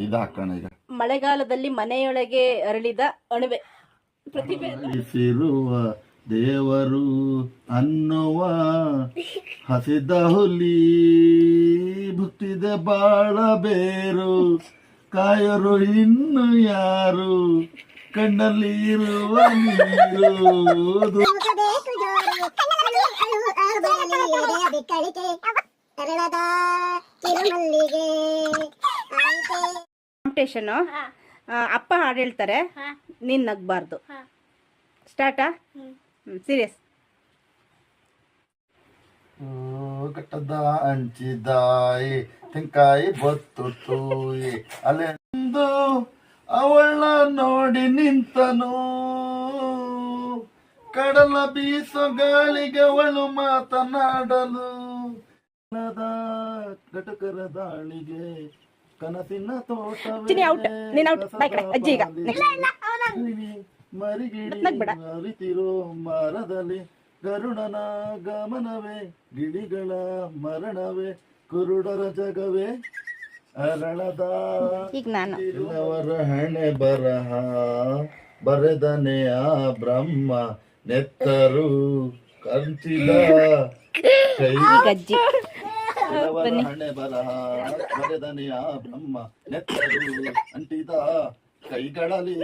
ಇದು ಹಾಕೋಣ ಈಗ. ಮಳೆಗಾಲದಲ್ಲಿ ಮನೆಯೊಳಗೆ ಅರಳಿದ ಅಣುವೆ. ಪ್ರತಿಭೆ ದೇವರು ಅನ್ನುವ ಹಸಿದ ಹುಲಿ ಬುತ್ತಿದೆ ಬಾಳ ಬೇರು ಕಾಯರು ಇನ್ನು ಯಾರು ಕಣ್ಣಲ್ಲಿ ಇರುವ ನೀರು. ಕಳಿಕೆ ತಿರುಮಲ್ಲಿಗೆ ಆಯ್ತೆ. ಕಾಂಪಿಟೇಷನ್ ಅಪ್ಪ ಹಾಡು ಹೇಳ್ತಾರೆ ನೀನ್ ನಗ್ಬಾರ್ದು. ಸ್ಟಾರ್ಟಾ? ಸೀರಿಯಸ್ ಕಟ್ಟದ ಅಂಚಿದಾಯಿ ತೆಂಕಾಯಿ ಬತ್ತು ತೂಯಿ ಅಲೆಂದು ಅವಳ ನೋಡಿ ನಿಂತನು. ಕಡಲ ಬೀಸೋ ಗಾಳಿಗೆ ಅವಳು ಮಾತನಾಡಲು. ಕಟಕರ ದಾಳಿಗೆ ಕನಸಿನ ಚಿನಿ out. ನೀನ್ out. ಬಾ ಈ ಕಡೆ. ಅಜ್ಜಿ ಈಗ. Next. ಮರಿಗಿಡಿ ಮರಿತಿರೋ ಮರದಲ್ಲಿ ಗರುಡನ ಗಮನವೇ ಗಿಳಿಗಳ ಮರಣವೇ ಕುರುಡರ ಜಗವೇ ಅರಳದ ಈಗ ನಾನು ಇಲ್ಲವರ ಹಣೆ ಬರಹ ಬರೆದನೆ ಆ ಬ್ರಹ್ಮ ನೆತ್ತರು ಕಂಚಿದ ಕೈ ಇಲ್ಲವರ ಹಣೆ ಬರಹ ಬರೆದನೆ ಆ ಬ್ರಹ್ಮ ನೆತ್ತರು ಅಂಟಿದ ಕೈಗಳಲ್ಲಿ.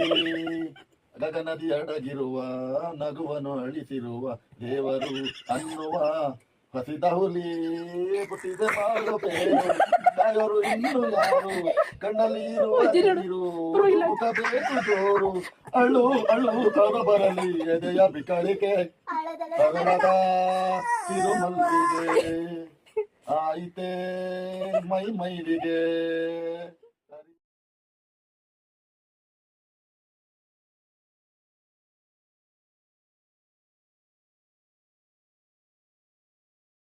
ಗಗನದಿ ಅಡಗಿರುವ ನಗುವನು ಅಳಿಸಿರುವ ದೇವರು ಅನ್ನುವ ಹಸಿದ ಹುಲಿ ಹುಟ್ಟಿದ ಬೇರು ಇನ್ನು ಯಾರು? ಕಣ್ಣಲ್ಲಿ ಇರುವ ನೀರು ಮುಖ ಬೇಕು ಜೋರು. ಅಳು ಅಳು ತರ ಬರಲಿ ಎದೆಯ ಬಿಕಳಿಕೆ ತಗಡದ ತಿರುಮಲ್ಲಿಗೆ ಆಯಿತೆ ಮೈ ಮೈಲಿಗೆ